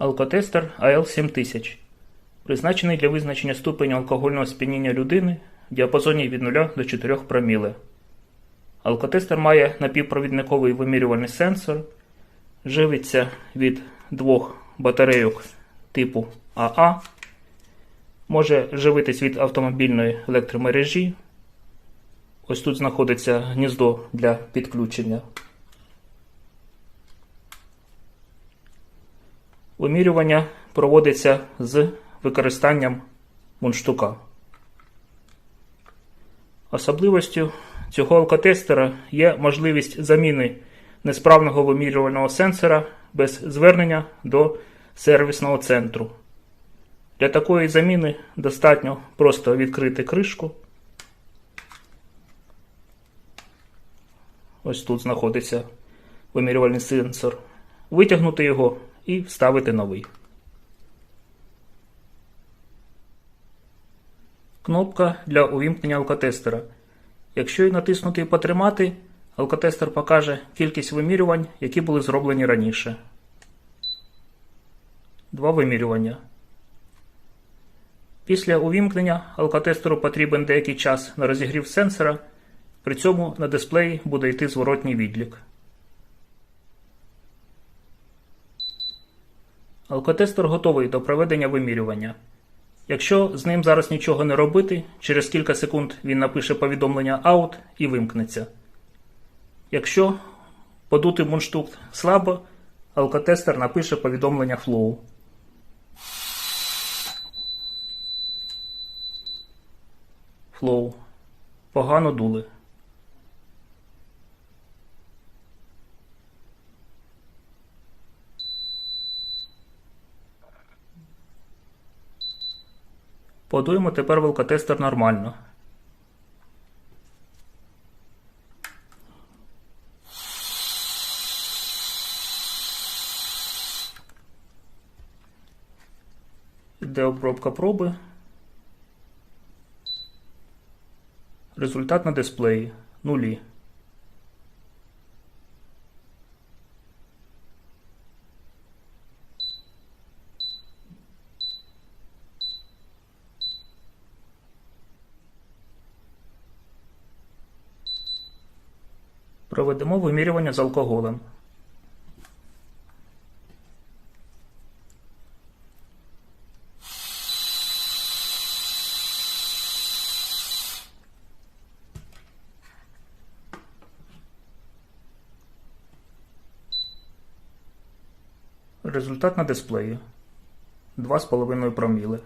Алкотестер АЛ7000. Призначений для визначення ступеня алкогольного сп'яніння людини в діапазоні від 0 до 4 проміле. Алкотестер має напівпровідниковий вимірювальний сенсор, живиться від двох батарейок типу АА, може живитись від автомобільної електромережі. Ось тут знаходиться гніздо для підключення. Вимірювання проводиться з використанням мундштука. Особливостю цього алкотестера є можливість заміни несправного вимірювального сенсора без звернення до сервісного центру. Для такої заміни достатньо просто відкрити кришку. Ось тут знаходиться вимірювальний сенсор. Витягнути його і вставити новий. Кнопка для увімкнення алкотестера. Якщо її натиснути і потримати, алкотестер покаже кількість вимірювань, які були зроблені раніше. Два вимірювання. Після увімкнення алкотестеру потрібен деякий час на розігрів сенсора. При цьому на дисплеї буде йти зворотній відлік. Алкотестер готовий до проведення вимірювання. Якщо з ним зараз нічого не робити, через кілька секунд він напише повідомлення out і вимкнеться. Якщо подути мундштук слабо, алкотестер напише повідомлення flow. Flow. Погано дули. Подуємо тепер в алкотестер нормально. Йде обробка проби. Результат на дисплеї нулі. Проведемо вимірювання з алкоголем. Результат на дисплеї 2,5 проміли.